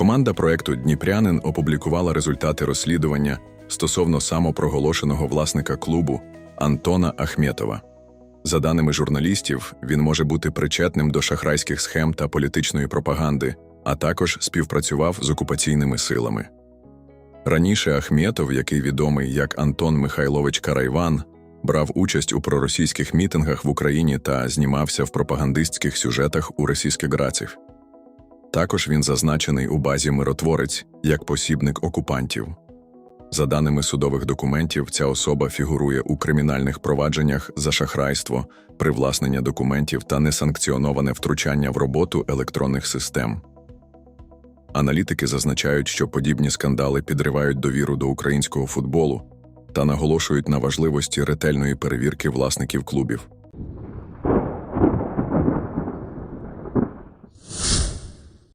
Команда проекту Дніпрянин опублікувала результати розслідування стосовно самопроголошеного власника клубу Антона Ахметова. За даними журналістів, він може бути причетним до шахрайських схем та політичної пропаганди, а також співпрацював з окупаційними силами. Раніше Ахметов, який відомий як Антон Михайлович Карайван, брав участь у проросійських мітингах в Україні та знімався в пропагандистських сюжетах у російських граців. Також він зазначений у базі миротворець як посібник окупантів. За даними судових документів, ця особа фігурує у кримінальних провадженнях за шахрайство, привласнення документів та несанкціоноване втручання в роботу електронних систем. Аналітики зазначають, що подібні скандали підривають довіру до українського футболу та наголошують на важливості ретельної перевірки власників клубів.